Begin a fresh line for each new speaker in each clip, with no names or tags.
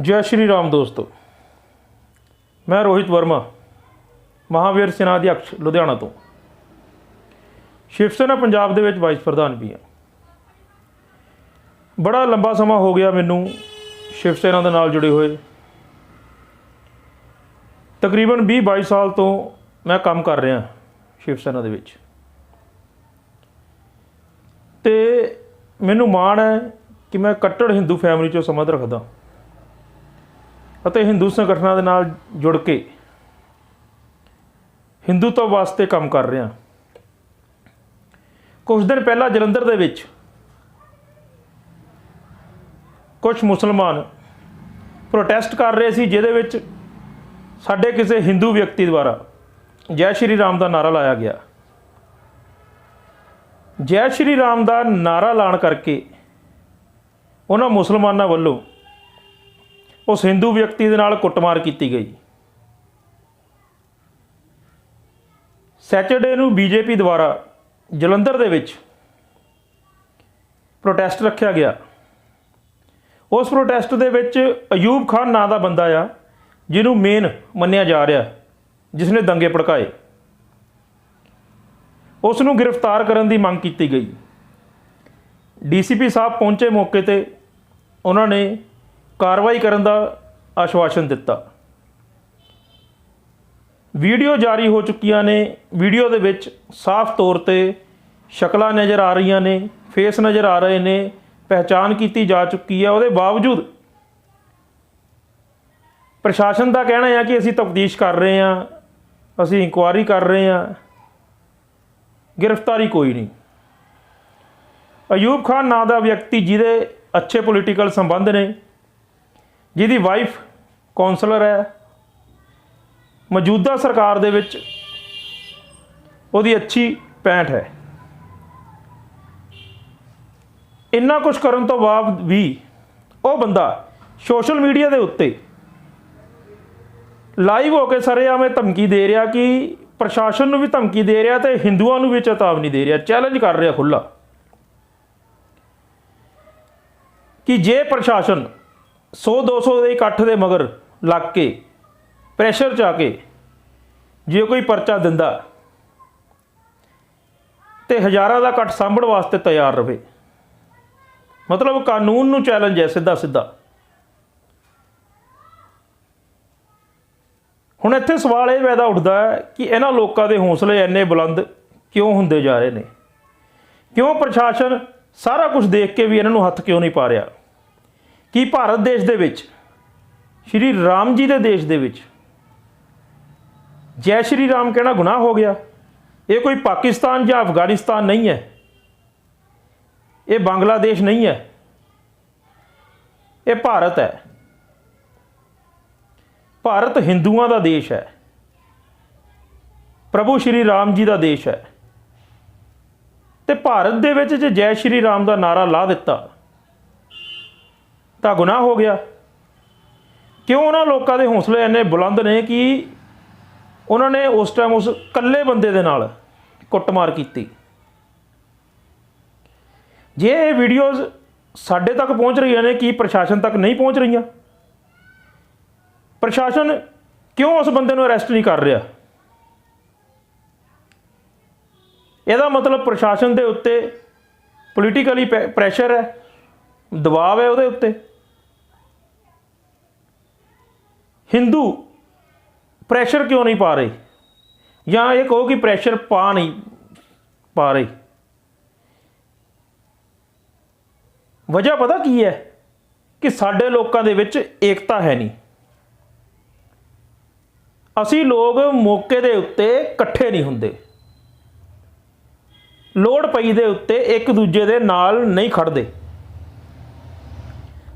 ਜੈ ਸ਼੍ਰੀ ਰਾਮ ਦੋਸਤੋ। ਮੈਂ ਰੋਹਿਤ ਵਰਮਾ, ਮਹਾਵੀਰ ਸੈਨਾ ਅਧਿਆਕਸ਼ ਲੁਧਿਆਣਾ ਤੋਂ। ਸ਼ਿਵ ਸੈਨਾ ਪੰਜਾਬ ਦੇ ਵਿੱਚ ਵਾਈਸ ਪ੍ਰਧਾਨ ਵੀ ਹਾਂ। ਬੜਾ ਲੰਬਾ ਸਮਾਂ ਹੋ ਗਿਆ ਮੈਨੂੰ ਸ਼ਿਵ ਸੈਨਾ ਦੇ ਨਾਲ ਜੁੜੇ ਹੋਏ। ਤਕਰੀਬਨ 20 22 ਸਾਲ ਤੋਂ ਮੈਂ ਕੰਮ ਕਰ ਰਿਹਾ ਸ਼ਿਵ ਸੈਨਾ ਦੇ ਵਿੱਚ। ਤੇ ਮੈਨੂੰ ਮਾਣ ਹੈ ਕਿ ਮੈਂ ਕੱਟੜ ਹਿੰਦੂ ਫੈਮਿਲੀ ਚੋਂ ਸੰਬੰਧ ਰੱਖਦਾ ਅਤੇ ਹਿੰਦੂ ਸੰਗਠਨਾਂ ਦੇ ਨਾਲ ਜੁੜ ਕੇ ਹਿੰਦੂਤਵ ਵਾਸਤੇ ਕੰਮ ਕਰ ਰਿਹਾ ਕੁਝ ਦਿਨ ਪਹਿਲਾਂ ਜਲੰਧਰ ਦੇ ਵਿੱਚ ਕੁਝ ਮੁਸਲਮਾਨ ਪ੍ਰੋਟੈਸਟ ਕਰ ਰਹੇ ਸੀ, ਜਿਹਦੇ ਵਿੱਚ ਸਾਡੇ ਕਿਸੇ ਹਿੰਦੂ ਵਿਅਕਤੀ ਦੁਆਰਾ ਜੈ ਸ਼੍ਰੀ ਰਾਮ ਦਾ ਨਾਰਾ ਲਾਇਆ ਗਿਆ। ਜੈ ਸ਼੍ਰੀ ਰਾਮ ਦਾ ਨਾਰਾ ਲਾਣ ਕਰਕੇ ਉਹਨਾਂ ਮੁਸਲਮਾਨਾਂ ਵੱਲੋਂ ਉਸ ਹਿੰਦੂ ਵਿਅਕਤੀ ਦੇ ਨਾਲ ਕੁੱਟਮਾਰ ਕੀਤੀ ਗਈ। ਸੈਚਰਡੇ ਨੂੰ ਬੀਜੇਪੀ ਦੁਆਰਾ ਜਲੰਧਰ ਦੇ ਵਿੱਚ ਪ੍ਰੋਟੈਸਟ ਰੱਖਿਆ ਗਿਆ। ਉਸ ਪ੍ਰੋਟੈਸਟ ਦੇ ਵਿੱਚ ਅਯੂਬ ਖਾਨ ਨਾਂ ਦਾ ਬੰਦਾ ਆ, ਜਿਹਨੂੰ ਮੇਨ ਮੰਨਿਆ ਜਾ ਰਿਹਾ ਜਿਸ ਨੇ ਦੰਗੇ ਭੜਕਾਏ। ਉਸ ਨੂੰ ਗ੍ਰਿਫਤਾਰ ਕਰਨ ਦੀ ਮੰਗ ਕੀਤੀ ਗਈ। ਡੀਸੀਪੀ ਸਾਹਿਬ ਪਹੁੰਚੇ ਮੌਕੇ ਤੇ ਉਹਨਾਂ ਨੇ ਕਾਰਵਾਈ ਕਰਨ ਦਾ ਆਸ਼ਵਾਸਨ ਦਿੱਤਾ। ਵੀਡੀਓ ਜਾਰੀ ਹੋ ਚੁੱਕੀਆਂ ਨੇ। ਵੀਡੀਓ ਦੇ ਵਿੱਚ ਸਾਫ਼ ਤੌਰ ਤੇ ਸ਼ਕਲਾਂ ਨਜ਼ਰ ਆ ਰਹੀਆਂ ਨੇ, ਫੇਸ ਨਜ਼ਰ ਆ ਰਹੇ ਨੇ ਪਹਿਚਾਨ ਕੀਤੀ ਜਾ ਚੁੱਕੀ ਹੈ। ਉਹਦੇ ਬਾਵਜੂਦ ਪ੍ਰਸ਼ਾਸਨ ਦਾ ਕਹਿਣਾ ਹੈ ਕਿ ਅਸੀਂ ਤਫਤੀਸ਼ ਕਰ ਰਹੇ ਹਾਂ, ਅਸੀਂ ਇਨਕੁਆਇਰੀ ਕਰ ਰਹੇ ਹਾਂ। ਗ੍ਰਿਫਤਾਰੀ ਕੋਈ ਨਹੀਂ। ਅਯੂਬ ਖਾਨ ਨਾਂ ਦਾ ਵਿਅਕਤੀ ਜਿਹਦੇ ਅੱਛੇ ਪੋਲੀਟੀਕਲ ਸੰਬੰਧ ਨੇ ਜਿਹਦੀ ਵਾਈਫ ਕਾਉਂਸਲਰ ਹੈ, ਮੌਜੂਦਾ ਸਰਕਾਰ ਦੇ ਵਿੱਚ ਉਹਦੀ ਅੱਛੀ ਪੈਂਠ ਹੈ। ਇੰਨਾ ਕੁਝ ਕਰਨ ਤੋਂ ਬਾਅਦ ਵੀ ਉਹ ਬੰਦਾ ਸੋਸ਼ਲ ਮੀਡੀਆ ਦੇ ਉੱਤੇ ਲਾਈਵ ਹੋ ਕੇ ਸਰੇਆਮੇ ਧਮਕੀ ਦੇ ਰਿਹਾ ਕਿ ਪ੍ਰਸ਼ਾਸਨ ਨੂੰ ਵੀ ਧਮਕੀ ਦੇ ਰਿਹਾ ਤੇ ਹਿੰਦੂਆਂ ਨੂੰ ਵੀ ਚੇਤਾਵਨੀ ਦੇ ਰਿਹਾ ਚੈਲੰਜ ਕਰ ਰਿਹਾ ਖੁੱਲਾ ਕਿ ਜੇ ਪ੍ਰਸ਼ਾਸਨ 100 200 ਦੇ ਇਕੱਠ ਦੇ ਮਗਰ ਲੱਗ ਕੇ ਪ੍ਰੈਸ਼ਰ ਚ ਆ ਕੇ ਜੇ ਕੋਈ ਪਰਚਾ ਦਿੰਦਾ ਤੇ ਹਜ਼ਾਰਾਂ ਦਾ ਇਕੱਠ ਸਾਂਭਣ ਵਾਸਤੇ ਤਿਆਰ ਰਵੇ ਮਤਲਬ ਕਾਨੂੰਨ ਨੂੰ ਚੈਲੰਜ ਹੈ ਸਿੱਧਾ ਸਿੱਧਾ। ਹੁਣ ਇੱਥੇ ਸਵਾਲ ਇਹ ਪੈਦਾ ਉੱਠਦਾ ਹੈ ਕਿ ਇਹਨਾਂ ਲੋਕਾਂ ਦੇ ਹੌਸਲੇ ਇੰਨੇ ਬੁਲੰਦ ਕਿਉਂ ਹੁੰਦੇ ਜਾ ਰਹੇ ਨੇ? ਕਿਉਂ ਪ੍ਰਸ਼ਾਸਨ ਸਾਰਾ ਕੁਝ ਦੇਖ ਕੇ ਵੀ ਇਹਨਾਂ ਨੂੰ ਹੱਥ ਕਿਉਂ ਨਹੀਂ ਪਾ ਰਿਹਾ? ਕਿ ਭਾਰਤ ਦੇਸ਼ ਦੇ ਵਿੱਚ, ਸ਼੍ਰੀ ਰਾਮ ਜੀ ਦੇ ਦੇਸ਼ ਦੇ ਵਿੱਚ ਜੈ ਸ਼੍ਰੀ ਰਾਮ ਕਹਿਣਾ ਗੁਨਾਹ ਹੋ ਗਿਆ? ਇਹ ਕੋਈ ਪਾਕਿਸਤਾਨ ਜਾਂ ਅਫਗਾਨਿਸਤਾਨ ਨਹੀਂ ਹੈ। ਇਹ ਬੰਗਲਾਦੇਸ਼ ਨਹੀਂ ਹੈ। ਇਹ ਭਾਰਤ ਹੈ। ਭਾਰਤ ਹਿੰਦੂਆਂ ਦਾ ਦੇਸ਼ ਹੈ। ਪ੍ਰਭੂ ਸ਼੍ਰੀ ਰਾਮ ਜੀ ਦਾ ਦੇਸ਼ ਹੈ। ਤੇ ਭਾਰਤ ਦੇ ਵਿੱਚ ਜੇ ਜੈ ਸ਼੍ਰੀ ਰਾਮ ਦਾ ਨਾਰਾ ਲਾ ਦਿੱਤਾ ਤਾਂ ਗੁਨਾਹ ਹੋ ਗਿਆ। ਕਿਉਂ ਉਹਨਾਂ ਲੋਕਾਂ ਦੇ ਹੌਸਲੇ ਇੰਨੇ ਬੁਲੰਦ ਨੇ ਕਿ ਉਹਨਾਂ ਨੇ ਉਸ ਟਾਈਮ ਉਸ ਇਕੱਲੇ ਬੰਦੇ ਦੇ ਨਾਲ ਕੁੱਟਮਾਰ ਕੀਤੀ? ਜੇ ਇਹ ਵੀਡੀਓਜ਼ ਸਾਡੇ ਤੱਕ ਪਹੁੰਚ ਰਹੀਆਂ ਨੇ ਕੀ ਪ੍ਰਸ਼ਾਸਨ ਤੱਕ ਨਹੀਂ ਪਹੁੰਚ ਰਹੀਆਂ? ਪ੍ਰਸ਼ਾਸਨ ਕਿਉਂ ਉਸ ਬੰਦੇ ਨੂੰ ਅਰੈਸਟ ਨਹੀਂ ਕਰ ਰਿਹਾ? ਇਹਦਾ ਮਤਲਬ ਪ੍ਰਸ਼ਾਸਨ ਦੇ ਉੱਤੇ ਪੋਲੀਟੀਕਲੀ ਪ੍ਰੈਸ਼ਰ ਹੈ, ਦਬਾਅ ਹੈ ਉਹਦੇ ਉੱਤੇ। ਹਿੰਦੂ ਪ੍ਰੈਸ਼ਰ ਕਿਉਂ ਨਹੀਂ ਪਾ ਰਹੇ? ਜਾਂ ਇਹ ਕਹੋ ਕਿ ਪ੍ਰੈਸ਼ਰ ਪਾ ਨਹੀਂ ਪਾ ਰਹੇ? ਵਜ੍ਹਾ ਪਤਾ ਕੀ ਹੈ? ਕਿ ਸਾਡੇ ਲੋਕਾਂ ਦੇ ਵਿੱਚ ਏਕਤਾ ਹੈ ਨਹੀਂ। ਅਸੀਂ ਲੋਕ ਮੌਕੇ ਦੇ ਉੱਤੇ ਇਕੱਠੇ ਨਹੀਂ ਹੁੰਦੇ। ਲੋੜ ਪਈ ਦੇ ਉੱਤੇ ਇੱਕ ਦੂਜੇ ਦੇ ਨਾਲ ਨਹੀਂ ਖੜਦੇ।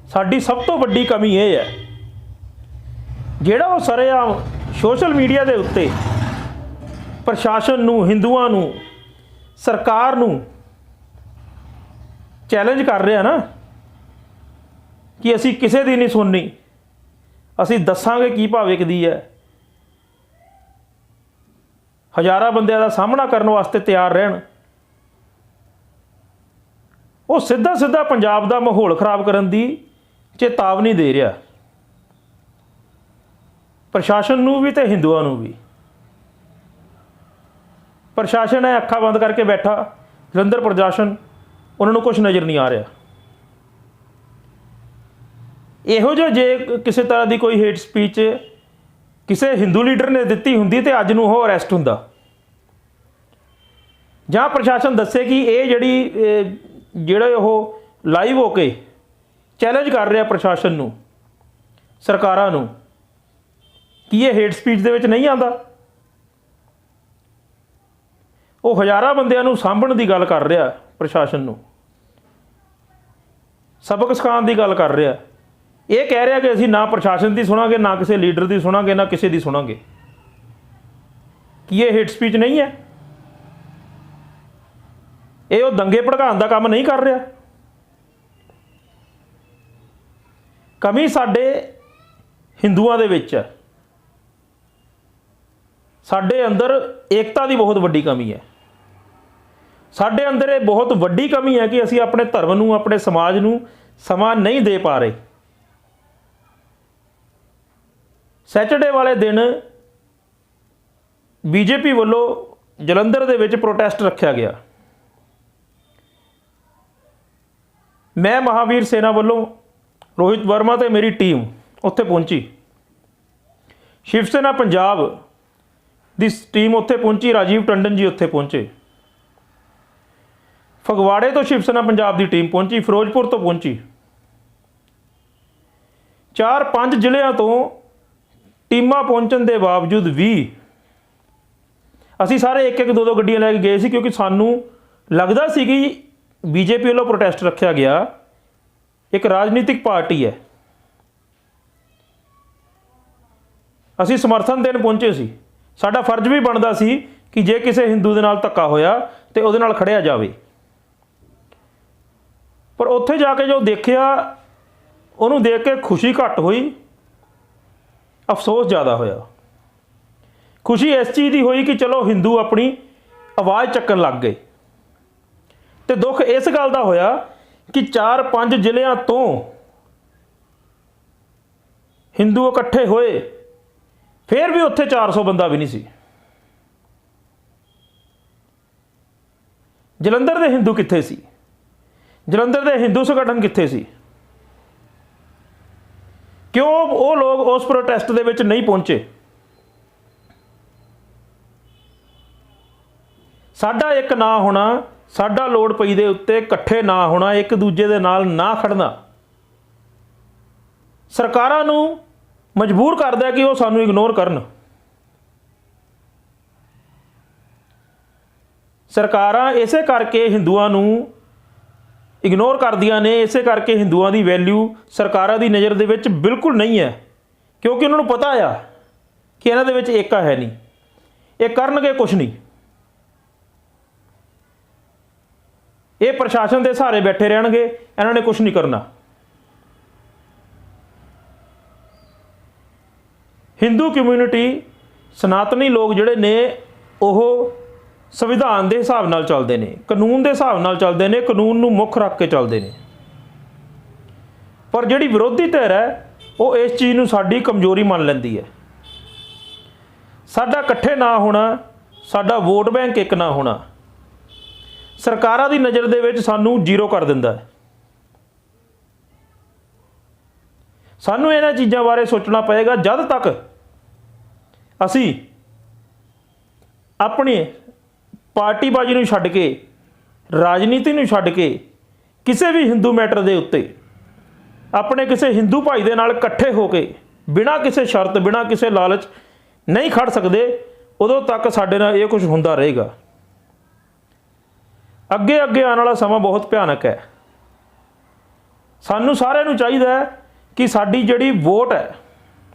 ਸਾਡੀ ਸਭ ਤੋਂ ਵੱਡੀ ਕਮੀ ਇਹ ਹੈ ਜਿਹੜਾ ਉਹ ਸਰੇਆਮ ਸੋਸ਼ਲ ਮੀਡੀਆ ਦੇ ਉੱਤੇ ਪ੍ਰਸ਼ਾਸਨ ਨੂੰ, ਹਿੰਦੂਆਂ ਨੂੰ, ਸਰਕਾਰ ਨੂੰ ਚੈਲੰਜ ਕਰ ਰਿਹਾ ਨਾ ਕਿ ਅਸੀਂ ਕਿਸੇ ਦੀ ਨਹੀਂ ਸੁਣਨੀ, ਅਸੀਂ ਦੱਸਾਂਗੇ ਕੀ ਭਾਵ ਵਿਕਦੀ ਹੈ। ਹਜ਼ਾਰਾਂ ਬੰਦਿਆਂ ਦਾ ਸਾਹਮਣਾ ਕਰਨ ਵਾਸਤੇ ਤਿਆਰ ਰਹਿਣ। ਉਹ ਸਿੱਧਾ ਸਿੱਧਾ ਪੰਜਾਬ ਦਾ ਮਾਹੌਲ ਖਰਾਬ ਕਰਨ ਦੀ ਚੇਤਾਵਨੀ ਦੇ ਰਿਹਾ। ਪ੍ਰਸ਼ਾਸਨ ਨੂੰ ਵੀ ਤੇ ਹਿੰਦੂਆਂ ਨੂੰ ਵੀ। ਪ੍ਰਸ਼ਾਸਨ ਹੈ ਅੱਖਾਂ ਬੰਦ ਕਰਕੇ ਬੈਠਾ, ਜਲੰਧਰ ਪ੍ਰਸ਼ਾਸਨ, ਉਹਨਾਂ ਨੂੰ ਕੁਝ ਨਜ਼ਰ ਨਹੀਂ ਆ ਰਿਹਾ। ਇਹੋ ਜਿਹਾ ਜੇ ਕਿਸੇ ਤਰ੍ਹਾਂ ਦੀ ਕੋਈ ਹੇਟ ਸਪੀਚ ਕਿਸੇ ਹਿੰਦੂ ਲੀਡਰ ਨੇ ਦਿੱਤੀ ਹੁੰਦੀ ਤੇ ਅੱਜ ਨੂੰ ਉਹ ਅਰੈਸਟ ਹੁੰਦਾ। ਜਾਂ ਪ੍ਰਸ਼ਾਸਨ ਦੱਸੇ ਕਿ ਇਹ ਜਿਹੜੀ, ਇਹ ਜਿਹੜੇ ਉਹ ਲਾਈਵ ਹੋ ਕੇ ਚੈਲੰਜ ਕਰ ਰਿਹਾ ਪ੍ਰਸ਼ਾਸਨ ਨੂੰ, ਸਰਕਾਰਾਂ ਨੂੰ। ਕੀ ਇਹ ਹੇਟ ਸਪੀਚ ਦੇ ਵਿੱਚ ਨਹੀਂ ਆਂਦਾ ਉਹ ਹਜ਼ਾਰਾਂ ਬੰਦਿਆਂ ਨੂੰ ਸਾਂਭਣ ਦੀ ਗੱਲ ਕਰ ਰਿਹਾ ਪ੍ਰਸ਼ਾਸਨ ਨੂੰ। ਸਬਕ ਸਿਖਾਉਣ ਦੀ ਗੱਲ ਕਰ ਰਿਹਾ। ਇਹ ਕਹਿ ਰਿਹਾ ਕਿ ਅਸੀਂ ਨਾ ਪ੍ਰਸ਼ਾਸਨ ਦੀ ਸੁਣਾਂਗੇ, ਨਾ ਕਿਸੇ ਲੀਡਰ ਦੀ ਸੁਣਾਂਗੇ, ਨਾ ਕਿਸੇ ਦੀ ਸੁਣਾਂਗੇ। ਕੀ ਇਹ ਹੇਟ ਸਪੀਚ ਨਹੀਂ ਹੈ? ਇਹ ਉਹ ਦੰਗੇ ਭੜਕਾਉਣ ਦਾ ਕੰਮ ਨਹੀਂ ਕਰ ਰਿਹਾ। ਕਮੀ ਸਾਡੇ ਹਿੰਦੂਆਂ ਦੇ ਵਿੱਚ ਹੈ। ਸਾਡੇ ਅੰਦਰ ਏਕਤਾ ਦੀ ਬਹੁਤ ਵੱਡੀ ਕਮੀ ਹੈ। ਸਾਡੇ ਅੰਦਰ ਇਹ ਬਹੁਤ ਵੱਡੀ ਕਮੀ ਹੈ ਕਿ ਅਸੀਂ ਆਪਣੇ ਧਰਮ ਨੂੰ, ਆਪਣੇ ਸਮਾਜ ਨੂੰ ਸਮਾਂ ਨਹੀਂ ਦੇ ਪਾ ਰਹੇ। ਸੈਟਰਡੇ ਵਾਲੇ ਦਿਨ ਬੀਜੇਪੀ ਵੱਲੋਂ ਜਲੰਧਰ ਦੇ ਵਿੱਚ ਪ੍ਰੋਟੈਸਟ ਰੱਖਿਆ ਗਿਆ। ਮੈਂ ਮਹਾਵੀਰ ਸੇਨਾ ਵੱਲੋਂ ਰੋਹਿਤ ਵਰਮਾ ਤੇ ਮੇਰੀ ਟੀਮ ਉੱਥੇ ਪਹੁੰਚੀ। ਸ਼ਿਵ ਸੈਨਾ ਪੰਜਾਬ ਦੀ ਟੀਮ ਉੱਥੇ ਪਹੁੰਚੀ, ਰਾਜੀਵ ਟੰਡਨ ਜੀ ਉੱਥੇ ਪਹੁੰਚੇ। ਫਗਵਾੜੇ ਤੋਂ ਸ਼ਿਵ ਸੈਨਾ ਪੰਜਾਬ ਦੀ ਟੀਮ ਪਹੁੰਚੀ, ਫਿਰੋਜ਼ਪੁਰ ਤੋਂ ਪਹੁੰਚੀ। ਚਾਰ ਪੰਜ ਜ਼ਿਲ੍ਹਿਆਂ ਤੋਂ ਟੀਮਾਂ ਪਹੁੰਚਣ ਦੇ ਬਾਵਜੂਦ ਵੀ ਅਸੀਂ ਸਾਰੇ ਇੱਕ ਇੱਕ ਦੋ ਦੋ ਗੱਡੀਆਂ ਲੈ ਕੇ ਗਏ ਸੀ ਕਿਉਂਕਿ ਸਾਨੂੰ ਲੱਗਦਾ ਸੀ ਕਿ ਬੀਜੇਪੀ ਵੱਲੋਂ ਪ੍ਰੋਟੈਸਟ ਰੱਖਿਆ ਗਿਆ। ਇੱਕ ਰਾਜਨੀਤਿਕ ਪਾਰਟੀ ਹੈ। ਅਸੀਂ ਸਮਰਥਨ ਦੇਣ ਪਹੁੰਚੇ ਸੀ। ਸਾਡਾ ਫਰਜ਼ ਵੀ ਬਣਦਾ ਸੀ ਕਿ ਜੇ ਕਿਸੇ ਹਿੰਦੂ ਦੇ ਨਾਲ ਧੱਕਾ ਹੋਇਆ ਤੇ ਉਹਦੇ ਨਾਲ ਖੜਿਆ ਜਾਵੇ। ਪਰ ਉੱਥੇ ਜਾ ਕੇ ਜੋ ਦੇਖਿਆ, ਉਹਨੂੰ ਦੇਖ ਕੇ ਖੁਸ਼ੀ ਘੱਟ ਹੋਈ। ਅਫਸੋਸ ਜ਼ਿਆਦਾ ਹੋਇਆ। ਖੁਸ਼ੀ ਇਸ ਚੀਜ਼ ਦੀ ਹੋਈ ਕਿ ਚਲੋ ਹਿੰਦੂ ਆਪਣੀ ਆਵਾਜ਼ ਚੱਕਣ ਲੱਗ ਗਏ। ਤੇ ਦੁੱਖ ਇਸ ਗੱਲ ਦਾ ਹੋਇਆ ਕਿ 4-5 ਜ਼ਿਲ੍ਹਿਆਂ ਤੋਂ ਹਿੰਦੂ ਇਕੱਠੇ ਹੋਏ। ਫਿਰ ਵੀ ਉੱਥੇ 400 ਬੰਦਾ ਵੀ ਨਹੀਂ ਸੀ। ਜਲੰਧਰ ਦੇ ਹਿੰਦੂ ਕਿੱਥੇ ਸੀ? ਜਲੰਧਰ ਦੇ ਹਿੰਦੂ ਸੰਗਠਨ ਕਿੱਥੇ ਸੀ? ਕਿਉਂ ਉਹ ਲੋਕ ਉਸ ਪ੍ਰੋਟੈਸਟ ਦੇ ਵਿੱਚ ਨਹੀਂ ਪਹੁੰਚੇ? ਸਾਡਾ ਇੱਕ ਨਾ ਹੋਣਾ, ਸਾਡਾ ਲੋੜ ਪਈ ਦੇ ਉੱਤੇ ਇਕੱਠੇ ਨਾ ਹੋਣਾ, ਇੱਕ ਦੂਜੇ ਦੇ ਨਾਲ ਨਾ ਖੜਨਾ। ਸਰਕਾਰਾਂ ਨੂੰ ਮਜਬੂਰ ਕਰਦਾ ਕਿ ਉਹ ਸਾਨੂੰ ਇਗਨੋਰ ਕਰਨ। ਸਰਕਾਰਾਂ ਇਸੇ ਕਰਕੇ ਹਿੰਦੂਆਂ ਨੂੰ ਇਗਨੋਰ ਕਰਦੀਆਂ ਨੇ, ਇਸੇ ਕਰਕੇ ਹਿੰਦੂਆਂ ਦੀ ਵੈਲਿਊ ਸਰਕਾਰਾਂ ਦੀ ਨਜ਼ਰ ਦੇ ਵਿੱਚ ਬਿਲਕੁਲ ਨਹੀਂ ਹੈ। ਕਿਉਂਕਿ ਉਹਨਾਂ ਨੂੰ ਪਤਾ ਆ ਕਿ ਇਹਨਾਂ ਦੇ ਵਿੱਚ ਏਕਾ ਹੈ ਨਹੀਂ। ਇਹ ਕਰਨਗੇ ਕੁਝ ਨਹੀਂ। ਇਹ ਪ੍ਰਸ਼ਾਸਨ ਦੇ ਸਹਾਰੇ ਬੈਠੇ ਰਹਿਣਗੇ, ਇਹਨਾਂ ਨੇ ਕੁਝ ਨਹੀਂ ਕਰਨਾ। ਹਿੰਦੂ ਕਮਿਊਨਿਟੀ ਸਨਾਤਨੀ ਲੋਕ ਜਿਹੜੇ ਨੇ, ਉਹ ਸੰਵਿਧਾਨ ਦੇ ਹਿਸਾਬ ਨਾਲ ਚੱਲਦੇ ਨੇ, ਕਾਨੂੰਨ ਦੇ ਹਿਸਾਬ ਨਾਲ ਚੱਲਦੇ ਨੇ, ਕਾਨੂੰਨ ਨੂੰ ਮੁੱਖ ਰੱਖ ਕੇ ਚੱਲਦੇ ਨੇ। ਪਰ ਜਿਹੜੀ ਵਿਰੋਧੀ ਧਿਰ ਹੈ, ਉਹ ਇਸ ਚੀਜ਼ ਨੂੰ ਸਾਡੀ ਕਮਜ਼ੋਰੀ ਮੰਨ ਲੈਂਦੀ ਹੈ। ਸਾਡਾ ਇਕੱਠੇ ਨਾ ਹੋਣਾ, ਸਾਡਾ ਵੋਟ ਬੈਂਕ ਇੱਕ ਨਾ ਹੋਣਾ, ਸਰਕਾਰਾਂ ਦੀ ਨਜ਼ਰ ਦੇ ਵਿੱਚ ਸਾਨੂੰ ਜ਼ੀਰੋ ਕਰ ਦਿੰਦਾ ਹੈ। ਸਾਨੂੰ ਇਹਨਾਂ ਚੀਜ਼ਾਂ ਬਾਰੇ ਸੋਚਣਾ ਪਏਗਾ, ਜਦ ਤੱਕ ਅਸੀਂ ਆਪਣੀ ਪਾਰਟੀਬਾਜ਼ੀ ਨੂੰ ਛੱਡ ਕੇ, ਰਾਜਨੀਤੀ ਨੂੰ ਛੱਡ ਕੇ ਕਿਸੇ ਵੀ ਹਿੰਦੂ ਮੈਟਰ ਦੇ ਉੱਤੇ ਆਪਣੇ ਕਿਸੇ ਹਿੰਦੂ ਭਾਈ ਦੇ ਨਾਲ ਇਕੱਠੇ ਹੋ ਕੇ, ਬਿਨਾਂ ਕਿਸੇ ਸ਼ਰਤ, ਬਿਨਾਂ ਕਿਸੇ ਲਾਲਚ ਨਹੀਂ ਖੜ ਸਕਦੇ, ਉਦੋਂ ਤੱਕ ਸਾਡੇ ਨਾਲ ਇਹ ਕੁਝ ਹੁੰਦਾ ਰਹੇਗਾ। ਅੱਗੇ ਅੱਗੇ ਆਉਣ ਵਾਲਾ ਸਮਾਂ ਬਹੁਤ ਭਿਆਨਕ ਹੈ। ਸਾਨੂੰ ਸਾਰਿਆਂ ਨੂੰ ਚਾਹੀਦਾ ਹੈ ਕਿ ਸਾਡੀ ਜਿਹੜੀ ਵੋਟ ਹੈ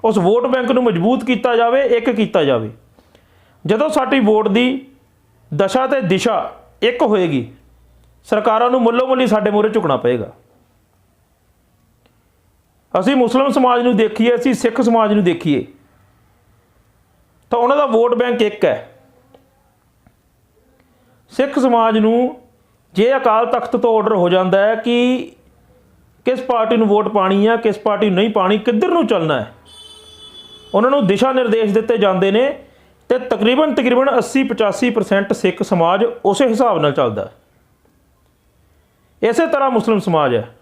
ਉਸ ਵੋਟ ਬੈਂਕ ਨੂੰ ਮਜ਼ਬੂਤ ਕੀਤਾ ਜਾਵੇ, ਇੱਕ ਕੀਤਾ ਜਾਵੇ। ਜਦੋਂ ਸਾਡੀ ਵੋਟ ਦੀ ਦਸ਼ਾ ਤੇ ਦਿਸ਼ਾ ਇੱਕ ਹੋਏਗੀ, ਸਰਕਾਰਾਂ ਨੂੰ ਮੁੱਲੋ ਮੁੱਲੀ ਸਾਡੇ ਮੂਹਰੇ ਝੁਕਣਾ ਪਏਗਾ। ਅਸੀਂ ਮੁਸਲਮਾਨ ਸਮਾਜ ਨੂੰ ਦੇਖੀਏ, ਅਸੀਂ ਸਿੱਖ ਸਮਾਜ ਨੂੰ ਦੇਖੀਏ, ਤਾਂ ਉਹਨਾਂ ਦਾ ਵੋਟ ਬੈਂਕ ਇੱਕ ਹੈ। ਸਿੱਖ ਸਮਾਜ ਨੂੰ ਜੇ ਅਕਾਲ ਤਖਤ ਤੋਂ ਆਰਡਰ ਹੋ ਜਾਂਦਾ ਹੈ ਕਿ ਕਿਸ ਪਾਰਟੀ ਨੂੰ ਵੋਟ ਪਾਣੀ ਹੈ ਕਿਸ ਪਾਰਟੀ ਨੂੰ ਨਹੀਂ ਪਾਣੀ, ਕਿੱਧਰ ਨੂੰ ਚੱਲਣਾ ਹੈ? ਉਹਨਾਂ ਨੂੰ ਦਿਸ਼ਾ ਨਿਰਦੇਸ਼ ਦਿੱਤੇ ਜਾਂਦੇ ਨੇ ਤੇ ਤਕਰੀਬਨ ਤਕਰੀਬਨ 80 85% ਸਿੱਖ ਸਮਾਜ ਉਸੇ ਹਿਸਾਬ ਨਾਲ ਚੱਲਦਾ ਹੈ। ਇਸੇ ਤਰ੍ਹਾਂ ਮੁਸਲਿਮ ਸਮਾਜ ਹੈ।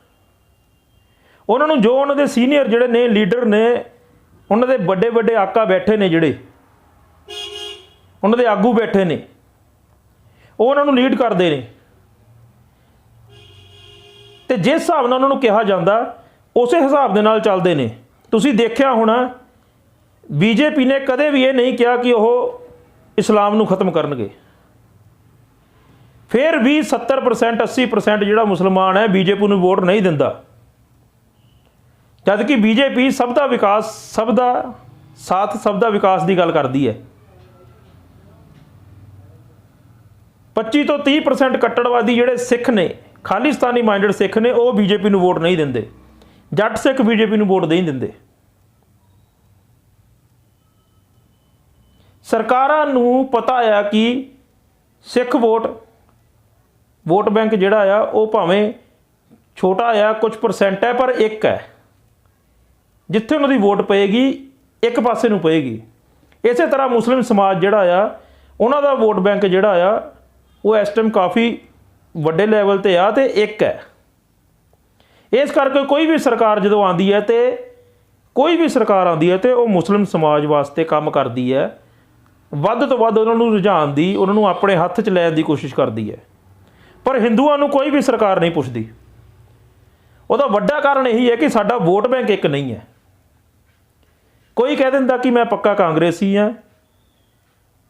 ਉਹਨਾਂ ਨੂੰ ਜੋ ਉਹਨਾਂ ਦੇ ਸੀਨੀਅਰ ਜਿਹੜੇ ਨੇ, ਲੀਡਰ ਨੇ, ਉਹਨਾਂ ਦੇ ਵੱਡੇ ਵੱਡੇ ਆਕਾ ਬੈਠੇ ਨੇ ਜਿਹੜੇ, ਉਹਨਾਂ ਦੇ ਆਗੂ ਬੈਠੇ ਨੇ, ਉਹ ਉਹਨਾਂ ਨੂੰ ਲੀਡ ਕਰਦੇ ਨੇ। ਤੇ ਜਿਸ ਹਿਸਾਬ ਨਾਲ ਉਹਨਾਂ ਨੂੰ ਕਿਹਾ ਜਾਂਦਾ, ਉਸੇ ਹਿਸਾਬ ਦੇ ਨਾਲ ਚੱਲਦੇ ਨੇ। ਤੁਸੀਂ ਦੇਖਿਆ ਹੋਣਾ ਬੀਜੇਪੀ ਨੇ ਕਦੇ ਵੀ ਇਹ ਨਹੀਂ ਕਿਹਾ ਕਿ ਉਹ ਇਸਲਾਮ ਨੂੰ ਖਤਮ ਕਰਨਗੇ। ਫਿਰ ਵੀ 70% 80% ਜਿਹੜਾ ਮੁਸਲਮਾਨ ਹੈ, ਬੀਜੇਪੀ ਨੂੰ ਵੋਟ ਨਹੀਂ ਦਿੰਦਾ। ਜਦ ਕਿ ਬੀਜੇਪੀ ਸਭ ਦਾ ਵਿਕਾਸ, ਸਭ ਦਾ ਸਾਥ, ਸਭ ਦਾ ਵਿਕਾਸ ਦੀ ਗੱਲ ਕਰਦੀ ਹੈ। 25 ਤੋਂ 30% ਕੱਟੜਵਾਦੀ ਜਿਹੜੇ ਸਿੱਖ ਨੇ, ਖਾਲਿਸਤਾਨੀ ਮਾਈਂਡਡ ਸਿੱਖ ਨੇ, ਉਹ ਬੀਜੇਪੀ ਨੂੰ ਵੋਟ ਨਹੀਂ ਦਿੰਦੇ। ਜੱਟ ਸਿੱਖ ਬੀਜੇਪੀ ਨੂੰ ਵੋਟ ਨਹੀਂ ਦਿੰਦੇ। ਸਰਕਾਰਾਂ ਨੂੰ ਪਤਾ ਆ ਕਿ ਸਿੱਖ ਵੋਟ ਵੋਟ ਬੈਂਕ ਜਿਹੜਾ ਆ, ਉਹ ਭਾਵੇਂ ਛੋਟਾ ਆ, ਕੁਝ ਪਰਸੈਂਟ ਹੈ ਪਰ ਇੱਕ ਹੈ ਜਿੱਥੇ ਉਹਨਾਂ ਦੀ ਵੋਟ ਪਏਗੀ, ਇੱਕ ਪਾਸੇ ਨੂੰ ਪਏਗੀ। ਇਸੇ ਤਰ੍ਹਾਂ ਮੁਸਲਿਮ ਸਮਾਜ ਜਿਹੜਾ ਆ, ਉਹਨਾਂ ਦਾ ਵੋਟ ਬੈਂਕ ਜਿਹੜਾ ਆ, ਉਹ ਇਸ ਟਾਈਮ ਕਾਫੀ ਵੱਡੇ ਲੈਵਲ ਤੇ ਆ ਤੇ ਇੱਕ ਹੈ ਇਸ ਕਰਕੇ ਕੋਈ ਵੀ ਸਰਕਾਰ ਜਦੋਂ ਆਂਦੀ ਹੈ ਤੇ ਕੋਈ ਵੀ ਸਰਕਾਰ ਆਂਦੀ ਹੈ ਤੇ ਉਹ ਮੁਸਲਿਮ ਸਮਾਜ ਵਾਸਤੇ ਕੰਮ ਕਰਦੀ ਹੈ ਵੱਧ ਤੋਂ ਵੱਧ ਉਹਨਾਂ ਨੂੰ ਰੁਝਾਨ ਦੀ, ਉਹਨਾਂ ਨੂੰ ਆਪਣੇ ਹੱਥ 'ਚ ਲੈਣ ਦੀ ਕੋਸ਼ਿਸ਼ ਕਰਦੀ ਹੈ। ਪਰ ਹਿੰਦੂਆਂ ਨੂੰ ਕੋਈ ਵੀ ਸਰਕਾਰ ਨਹੀਂ ਪੁੱਛਦੀ। ਉਹਦਾ ਵੱਡਾ ਕਾਰਨ ਇਹੀ ਹੈ ਕਿ ਸਾਡਾ ਵੋਟ ਬੈਂਕ ਇੱਕ ਨਹੀਂ ਹੈ। ਕੋਈ ਕਹਿ ਦਿੰਦਾ ਕਿ ਮੈਂ ਪੱਕਾ ਕਾਂਗਰਸੀ ਹਾਂ।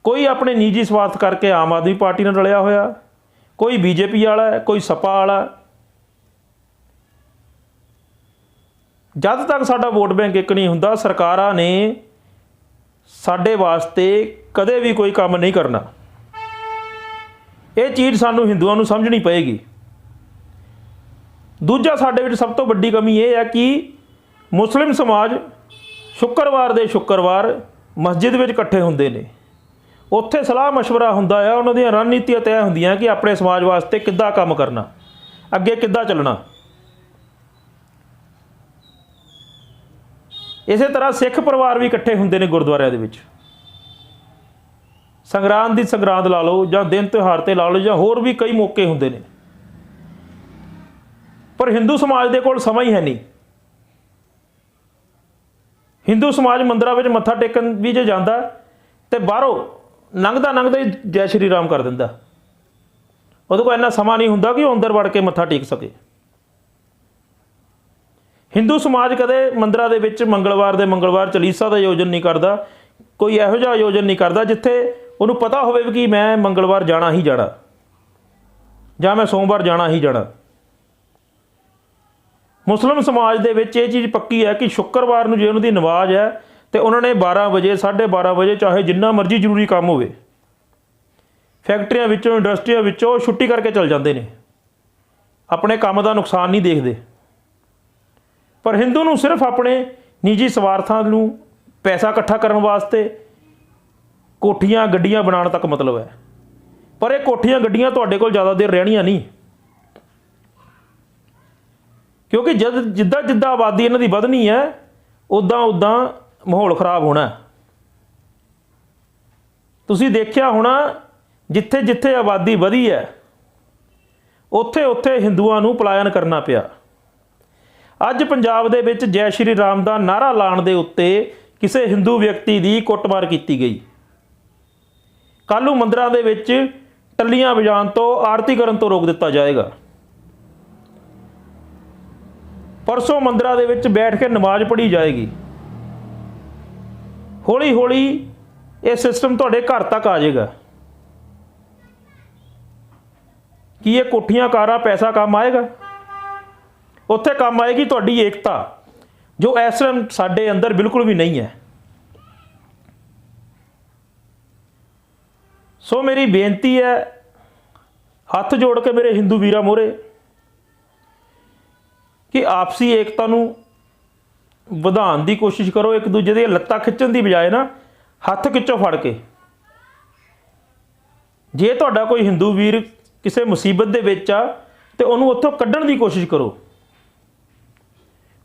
ਕੋਈ ਆਪਣੇ ਨਿੱਜੀ ਸਵਾਰਥ ਕਰਕੇ ਆਮ ਆਦਮੀ ਪਾਰਟੀ ਨਾਲ ਰਲਿਆ ਹੋਇਆ। ਕੋਈ ਬੀਜੇਪੀ ਵਾਲਾ ਹੈ, ਕੋਈ ਸਪਾ ਵਾਲਾ। ਜਦ ਤੱਕ ਸਾਡਾ ਵੋਟ ਬੈਂਕ ਇੱਕ ਨਹੀਂ ਹੁੰਦਾ, ਸਰਕਾਰਾਂ ਨੇ ਸਾਡੇ ਵਾਸਤੇ ਕਦੇ ਵੀ ਕੋਈ ਕੰਮ ਨਹੀਂ ਕਰਨਾ ਇਹ ਚੀਜ਼ ਸਾਨੂੰ ਹਿੰਦੂਆਂ ਨੂੰ ਸਮਝਣੀ ਪਏਗੀ ਦੂਜਾ ਸਾਡੇ ਵਿੱਚ ਸਭ ਤੋਂ ਵੱਡੀ ਕਮੀ ਇਹ ਹੈ ਕਿ ਮੁਸਲਿਮ ਸਮਾਜ ਸ਼ੁੱਕਰਵਾਰ ਦੇ ਸ਼ੁੱਕਰਵਾਰ ਮਸਜਿਦ ਵਿੱਚ ਇਕੱਠੇ ਹੁੰਦੇ ਨੇ ਉੱਥੇ ਸਲਾਹ مشورہ ਹੁੰਦਾ ਆ ਉਹਨਾਂ ਦੀਆਂ ਰਣਨੀਤੀਆਂ ਤੈਅ ਹੁੰਦੀਆਂ ਕਿ ਆਪਣੇ ਸਮਾਜ ਵਾਸਤੇ ਕਿੱਦਾਂ ਕੰਮ ਕਰਨਾ ਅੱਗੇ ਕਿੱਦਾਂ ਚੱਲਣਾ ਇਸੇ ਤਰ੍ਹਾਂ ਸਿੱਖ ਪਰਿਵਾਰ ਵੀ ਇਕੱਠੇ ਹੁੰਦੇ ਨੇ ਗੁਰਦੁਆਰਿਆਂ ਦੇ ਵਿੱਚ ਸੰਗਰਾਂਦ ਦੀ ਸੰਗਰਾਂਦ ਲਾ ਲਓ ਜਾਂ ਦਿਨ ਤਿਉਹਾਰ ਤੇ ਲਾ ਲਓ ਜਾਂ ਹੋਰ ਵੀ ਕਈ ਮੌਕੇ ਹੁੰਦੇ ਨੇ। ਪਰ ਹਿੰਦੂ ਸਮਾਜ ਦੇ ਕੋਲ ਸਮਾਂ ਹੀ ਹੈ ਨਹੀਂ। ਹਿੰਦੂ ਸਮਾਜ ਮੰਦਰਾਂ ਵਿੱਚ ਮੱਥਾ ਟੇਕਣ ਵੀ ਜੇ ਜਾਂਦਾ ਤੇ ਬਾਹਰੋਂ ਲੰਘਦਾ ਲੰਘਦਾ ਹੀ ਜੈ ਸ਼੍ਰੀ ਰਾਮ ਕਰ ਦਿੰਦਾ। ਉਹਦੇ ਕੋਲ ਇੰਨਾ ਸਮਾਂ ਨਹੀਂ ਹੁੰਦਾ ਕਿ ਉਹ ਅੰਦਰ ਵੜ ਕੇ ਮੱਥਾ ਟੇਕ ਸਕੇ। ਹਿੰਦੂ ਸਮਾਜ ਕਦੇ ਮੰਦਰਾਂ ਦੇ ਵਿੱਚ ਮੰਗਲਵਾਰ ਦੇ ਮੰਗਲਵਾਰ ਚਲੀਸਾ ਦਾ ਆਯੋਜਨ ਨਹੀਂ ਕਰਦਾ, ਕੋਈ ਇਹੋ ਜਿਹਾ ਆਯੋਜਨ ਨਹੀਂ ਕਰਦਾ ਜਿੱਥੇ ਉਹਨੂੰ ਪਤਾ ਹੋਵੇ ਵੀ ਕਿ ਮੈਂ ਮੰਗਲਵਾਰ ਜਾਣਾ ਹੀ ਜਾਣਾ। ਜਾਂ ਮੈਂ ਸੋਮਵਾਰ ਜਾਣਾ ਹੀ ਜਾਣਾ। ਮੁਸਲਿਮ ਸਮਾਜ ਦੇ ਵਿੱਚ ਇਹ ਚੀਜ਼ ਪੱਕੀ ਹੈ ਕਿ ਸ਼ੁੱਕਰਵਾਰ ਨੂੰ ਜੇ ਉਹਨਾਂ ਦੀ ਨਮਾਜ਼ ਹੈ, ਤੇ ਉਹਨਾਂ ਨੇ 12 ਵਜੇ 12:30 ਵਜੇ ਚਾਹੇ ਜਿੰਨਾ ਮਰਜ਼ੀ ਜ਼ਰੂਰੀ ਕੰਮ ਹੋਵੇ, ਫੈਕਟਰੀਆਂ ਵਿੱਚੋਂ, ਇੰਡਸਟਰੀਆਂ ਵਿੱਚੋਂ ਛੁੱਟੀ ਕਰਕੇ ਚਲ ਜਾਂਦੇ ਨੇ। ਆਪਣੇ ਕੰਮ ਦਾ ਨੁਕਸਾਨ ਨਹੀਂ ਦੇਖਦੇ। ਪਰ ਹਿੰਦੂ ਨੂੰ ਸਿਰਫ ਆਪਣੇ ਨਿੱਜੀ ਸਵਾਰਥਾਂ ਨੂੰ ਪੈਸਾ ਇਕੱਠਾ ਕਰਨ ਵਾਸਤੇ ਕੋਠੀਆਂ ਗੱਡੀਆਂ ਬਣਾਉਣ ਤੱਕ ਮਤਲਬ ਹੈ। ਪਰ ਇਹ ਕੋਠੀਆਂ ਗੱਡੀਆਂ ਤੁਹਾਡੇ ਕੋਲ ਜ਼ਿਆਦਾ ਦੇਰ ਰਹਿਣੀਆਂ ਨਹੀਂ। ਕਿਉਂਕਿ ਜਦ ਜਿੱਦਾਂ ਜਿੱਦਾਂ ਆਬਾਦੀ ਇਹਨਾਂ ਦੀ ਵਧਣੀ ਹੈ ਉਦਾਂ ਉਦਾਂ ਮਾਹੌਲ ਖਰਾਬ ਹੋਣਾ ਤੁਸੀਂ ਦੇਖਿਆ ਹੋਣਾ, ਜਿੱਥੇ ਜਿੱਥੇ ਆਬਾਦੀ ਵਧੀ ਹੈ, ਉੱਥੇ ਉੱਥੇ ਹਿੰਦੂਆਂ ਨੂੰ ਪਲਾਇਨ ਕਰਨਾ ਪਿਆ। ਅੱਜ ਪੰਜਾਬ ਦੇ ਵਿੱਚ ਜੈ ਸ਼੍ਰੀ ਰਾਮ ਦਾ ਨਾਰਾ ਲਾਉਣ ਦੇ ਉੱਤੇ ਕਿਸੇ ਹਿੰਦੂ ਵਿਅਕਤੀ ਦੀ ਕੁੱਟਮਾਰ ਕੀਤੀ ਗਈ। ਕੱਲ੍ਹ ਨੂੰ ਮੰਦਰਾਂ ਦੇ ਵਿੱਚ ਟੱਲੀਆਂ ਵਜਾਉਣ ਤੋਂ, ਆਰਤੀ ਕਰਨ ਤੋਂ ਰੋਕ ਦਿੱਤਾ ਜਾਏਗਾ। ਪਰਸੋਂ ਮੰਦਰਾਂ ਦੇ ਵਿੱਚ ਬੈਠ ਕੇ ਨਮਾਜ਼ ਪੜ੍ਹੀ ਜਾਏਗੀ। ਹੌਲੀ ਹੌਲੀ ਇਹ ਸਿਸਟਮ ਤੁਹਾਡੇ ਘਰ ਤੱਕ ਆ ਜਾਏਗਾ। ਕੀ ਇਹ ਕੋਠੀਆਂ, ਕਾਰਾਂ, ਪੈਸਾ ਕੰਮ ਆਏਗਾ? ਉੱਥੇ ਕੰਮ ਆਏਗੀ ਤੁਹਾਡੀ ਏਕਤਾ, ਜੋ ਇਸ ਟਾਈਮ ਸਾਡੇ ਅੰਦਰ ਬਿਲਕੁਲ ਵੀ ਨਹੀਂ ਹੈ। ਸੋ ਮੇਰੀ ਬੇਨਤੀ ਹੈ, ਹੱਥ ਜੋੜ ਕੇ ਮੇਰੇ ਹਿੰਦੂ ਵੀਰਾਂ ਮੋਰੇ ਕਿ ਆਪਸੀ ਏਕਤਾ ਨੂੰ ਵਧਾਉਣ ਦੀ ਕੋਸ਼ਿਸ਼ ਕਰੋ, ਇੱਕ ਦੂਜੇ ਦੀਆਂ ਲੱਤਾਂ ਖਿੱਚਣ ਦੀ ਬਜਾਏ ਨਾ, ਹੱਥ ਖਿੱਚੋ ਫੜ ਕੇ। ਜੇ ਤੁਹਾਡਾ ਕੋਈ ਹਿੰਦੂ ਵੀਰ ਕਿਸੇ ਮੁਸੀਬਤ ਦੇ ਵਿੱਚ ਆ, ਤੇ ਉਹਨੂੰ ਉੱਥੋਂ ਕੱਢਣ ਦੀ ਕੋਸ਼ਿਸ਼ ਕਰੋ।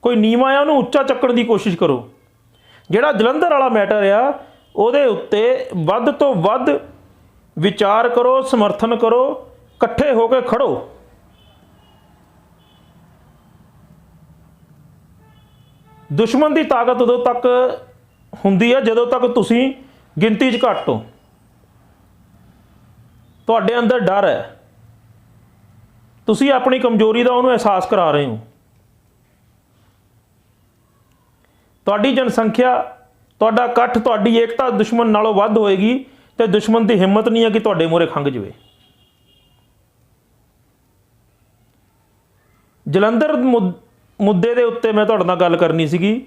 ਕੋਈ ਨੀਵਾਂ ਆ, ਉਹਨੂੰ ਉੱਚਾ ਚੱਕਣ ਦੀ ਕੋਸ਼ਿਸ਼ ਕਰੋ। ਜਿਹੜਾ ਜਲੰਧਰ ਵਾਲਾ ਮੈਟਰ ਆ, ਉਹਦੇ ਉੱਤੇ ਵੱਧ ਤੋਂ ਵੱਧ ਵਿਚਾਰ ਕਰੋ, ਸਮਰਥਨ ਕਰੋ, ਇਕੱਠੇ ਹੋ ਕੇ ਖੜੋ। ਦੁਸ਼ਮਣ ਦੀ ਤਾਕਤ ਉਦੋਂ ਤੱਕ ਹੁੰਦੀ ਹੈ ਜਦੋਂ ਤੱਕ ਤੁਸੀਂ ਗਿਣਤੀ 'ਚ ਘੱਟ ਹੋ। ਤੁਹਾਡੇ ਅੰਦਰ ਡਰ ਹੈ। ਤੁਸੀਂ ਆਪਣੀ ਕਮਜ਼ੋਰੀ ਦਾ ਉਹਨੂੰ ਅਹਿਸਾਸ ਕਰਾ ਰਹੇ ਹੋ। ਤੁਹਾਡੀ ਜਨਸੰਖਿਆ, ਤੁਹਾਡਾ ਇਕੱਠ, ਤੁਹਾਡੀ ਏਕਤਾ ਦੁਸ਼ਮਣ ਨਾਲੋਂ ਵੱਧ ਹੋਏਗੀ। ਤੇ ਦੁਸ਼ਮਣ ਦੀ ਹਿੰਮਤ ਨਹੀਂ ਹੈ ਕਿ ਤੁਹਾਡੇ ਮੂਹਰੇ ਖੰਗ ਜਵੇ। ਜਲੰਧਰ ਮੁੱਦ- ਮੁੱਦੇ ਦੇ ਉੱਤੇ ਮੈਂ ਤੁਹਾਡੇ ਨਾਲ ਗੱਲ ਕਰਨੀ ਸੀਗੀ।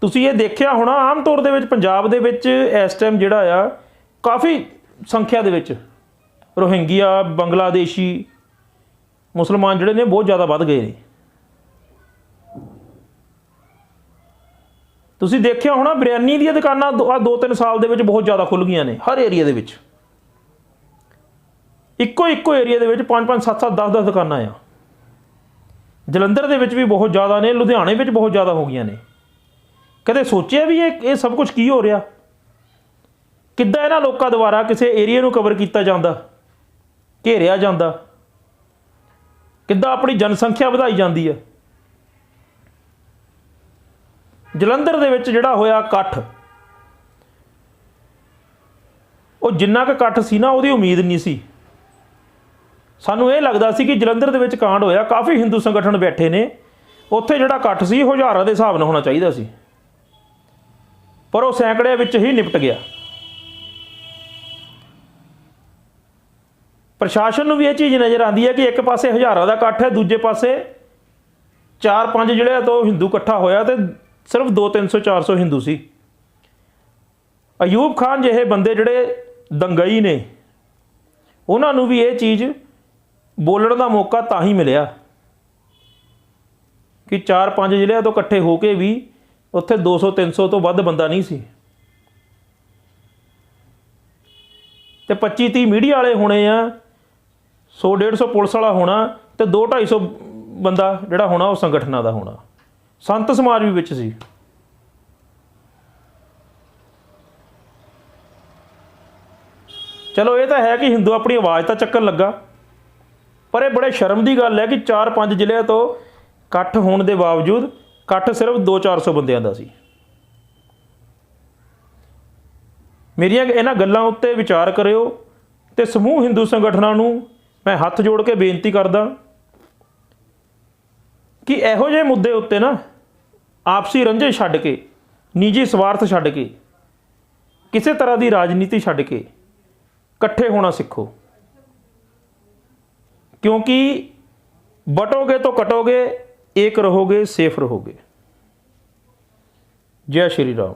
ਤੁਸੀਂ ਇਹ ਦੇਖਿਆ ਹੋਣਾ, ਆਮ ਤੌਰ ਦੇ ਵਿੱਚ ਪੰਜਾਬ ਦੇ ਵਿੱਚ ਇਸ ਟਾਈਮ ਜਿਹੜਾ ਆ, ਕਾਫੀ ਸੰਖਿਆ ਦੇ ਵਿੱਚ ਰੋਹਿੰਗੀਆ, ਬੰਗਲਾਦੇਸ਼ੀ ਮੁਸਲਮਾਨ ਜਿਹੜੇ ਨੇ ਬਹੁਤ ਜ਼ਿਆਦਾ ਵੱਧ ਗਏ ਨੇ। ਤੁਸੀਂ ਦੇਖਿਆ ਹੋਣਾ, ਬਿਰਿਆਨੀ ਦੀਆਂ ਦੁਕਾਨਾਂ ਆ ਦੋ ਤਿੰਨ ਸਾਲ ਦੇ ਵਿੱਚ ਬਹੁਤ ਜ਼ਿਆਦਾ ਖੁੱਲ ਗਈਆਂ ਨੇ। ਹਰ ਏਰੀਆ ਦੇ ਵਿੱਚ। ਇੱਕੋ ਇੱਕੋ ਏਰੀਆ ਦੇ ਵਿੱਚ 5 5 7 7 10 10 ਦੁਕਾਨਾਂ ਆ। ਜਲੰਧਰ ਦੇ ਵਿੱਚ ਵੀ ਬਹੁਤ ਜ਼ਿਆਦਾ ਨੇ, ਲੁਧਿਆਣੇ ਵਿੱਚ ਬਹੁਤ ਜ਼ਿਆਦਾ ਹੋ ਗਈਆਂ ਨੇ। ਕਦੇ ਸੋਚਿਆ ਵੀ ਇਹ ਇਹ ਸਭ ਕੁਝ ਕੀ ਹੋ ਰਿਹਾ? ਕਿੱਦਾਂ ਇਹਨਾਂ ਲੋਕਾਂ ਦੁਆਰਾ ਕਿਸੇ ਏਰੀਆ ਨੂੰ ਕਵਰ ਕੀਤਾ ਜਾਂਦਾ? ਘੇਰਿਆ ਜਾਂਦਾ? ਕਿੱਦਾਂ ਆਪਣੀ ਜਨਸੰਖਿਆ ਵਧਾਈ ਜਾਂਦੀ ਹੈ ਜਲੰਧਰ ਦੇ ਵਿੱਚ ਜਿਹੜਾ ਹੋਇਆ ਇਕੱਠ। ਉਹ ਜਿੰਨਾ ਕੁ ਇਕੱਠ ਸੀ ਨਾ, ਉਹਦੀ ਉਮੀਦ ਨਹੀਂ ਸੀ। ਸਾਨੂੰ ਇਹ ਲੱਗਦਾ ਸੀ ਕਿ ਜਲੰਧਰ ਦੇ ਵਿੱਚ ਕਾਂਡ ਹੋਇਆ, ਕਾਫੀ ਹਿੰਦੂ ਸੰਗਠਨ ਬੈਠੇ ਨੇ। ਉੱਥੇ ਜਿਹੜਾ ਇਕੱਠ ਸੀ, ਉਹ ਹਜ਼ਾਰਾਂ ਦੇ ਹਿਸਾਬ ਨਾਲ ਹੋਣਾ ਚਾਹੀਦਾ ਸੀ। ਪਰ ਉਹ ਸੈਂਕੜਿਆਂ ਵਿੱਚ ਹੀ ਨਿਪਟ ਗਿਆ। ਪ੍ਰਸ਼ਾਸਨ ਨੂੰ ਵੀ ਇਹ ਚੀਜ਼ ਨਜ਼ਰ ਆਉਂਦੀ ਹੈ ਕਿ ਇੱਕ ਪਾਸੇ ਹਜ਼ਾਰਾਂ ਦਾ ਇਕੱਠ ਹੈ, ਦੂਜੇ ਪਾਸੇ 4-5 ਜਿਹੜੇ ਤੋਂ ਹਿੰਦੂ ਇਕੱਠਾ ਹੋਇਆ ਤੇ ਸਿਰਫ 2-300 400 ਹਿੰਦੂ ਸੀ। ਅਯੂਬ ਖਾਨ ਜਿਹੇ ਬੰਦੇ ਜਿਹੜੇ ਦੰਗਈ ਨੇ, ਉਹਨਾਂ ਨੂੰ ਵੀ ਇਹ ਚੀਜ਼ ਬੋਲਣ ਦਾ ਮੌਕਾ ਤਾਂ ਹੀ ਮਿਲਿਆ ਕਿ 4-5 ਜ਼ਿਲ੍ਹਿਆਂ ਤੋਂ ਇਕੱਠੇ ਹੋ ਕੇ ਵੀ ਉੱਥੇ 200-300 ਤੋਂ ਵੱਧ ਬੰਦਾ ਨਹੀਂ ਸੀ। ਤੇ 25-30 ਮੀਡੀਆ ਵਾਲੇ ਹੋਣੇ ਆ 100-150 ਪੁਲਿਸ ਵਾਲਾ ਹੋਣਾ ਤੇ 2-250 ਬੰਦਾ ਜਿਹੜਾ ਹੋਣਾ ਉਹ ਸੰਗਠਨਾਂ ਦਾ ਹੋਣਾ। ਸੰਤ ਸਮਾਜ ਵੀ ਵਿੱਚ ਸੀ। ਚਲੋ ਇਹ ਤਾਂ ਹੈ ਕਿ ਹਿੰਦੂ ਆਪਣੀ ਆਵਾਜ਼ ਤਾਂ ਚੱਕਣ ਲੱਗਾ। ਪਰ ਇਹ ਬੜੇ ਸ਼ਰਮ ਦੀ ਗੱਲ ਹੈ ਕਿ 4-5 ਜ਼ਿਲ੍ਹਿਆਂ ਤੋਂ ਇਕੱਠ ਹੋਣ ਦੇ ਬਾਵਜੂਦ ਇਕੱਠ ਸਿਰਫ 2-400 ਬੰਦਿਆਂ ਦਾ ਸੀ। ਮੇਰੀਆਂ ਇਹਨਾਂ ਗੱਲਾਂ ਉੱਤੇ ਵਿਚਾਰ ਕਰਿਓ ਤੇ ਸਮੂਹ ਹਿੰਦੂ ਸੰਗਠਨਾਂ ਨੂੰ ਮੈਂ ਹੱਥ ਜੋੜ ਕੇ ਬੇਨਤੀ ਕਰਦਾ ਕਿ ਇਹੋ ਜਿਹੇ ਮੁੱਦੇ ਉੱਤੇ ਨਾ ਆਪਸੀ ਰੰਝੇ ਛੱਡ ਕੇ, ਨਿੱਜੀ ਸਵਾਰਥ ਛੱਡ ਕੇ, ਕਿਸੇ ਤਰ੍ਹਾਂ ਦੀ ਰਾਜਨੀਤੀ ਛੱਡ ਕੇ ਇਕੱਠੇ ਹੋਣਾ ਸਿੱਖੋ। ਕਿਉਂਕਿ ਬਟੋਗੇ ਤਾਂ ਕਟੋਗੇ ਏਕ ਰਹੋਗੇ, ਸੇਫ ਰਹੋਗੇ। ਜੈ ਸ਼੍ਰੀ ਰਾਮ।